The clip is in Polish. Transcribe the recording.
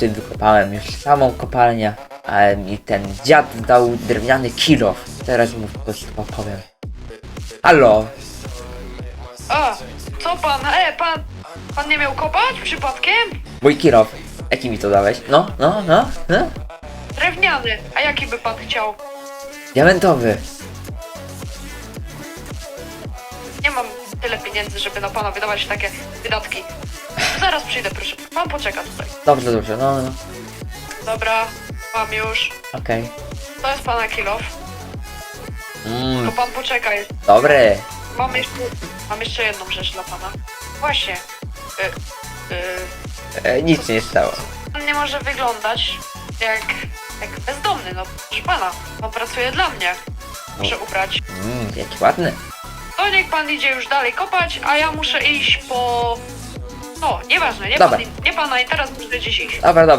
Ty wykopałem już samą kopalnię, ale mi ten dziad dał drewniany kilo. Teraz mu po prostu opowiem. Halo, A, co pan? E, pan, pan nie miał kopać przypadkiem? mój kirow. Jaki mi to dałeś? No, no, no, no. Drewniany. A jaki by pan chciał? Diamentowy. Nie mam tyle pieniędzy, żeby na pana wydawać takie wydatki. Zaraz przyjdę, proszę. Pan poczeka tutaj. Dobrze, dobrze, no, no. Dobra, mam już. Okej. To jest pana kilof. To Mm, pan poczeka. jest- dobry. Mam jeszcze, mam jeszcze jedną rzecz dla pana. Właśnie. Y, y, E, nic się nie stało. pan nie może wyglądać jak, jak bezdomny, no proszę pana. Pan pracuje dla mnie. Muszę ubrać. Mmm, jaki ładny. To niech pan idzie już dalej kopać, a ja muszę iść po... No, nieważne, nie, Dobra. pan, nie pana i teraz muszę gdzieś iść. Dobra, dobra.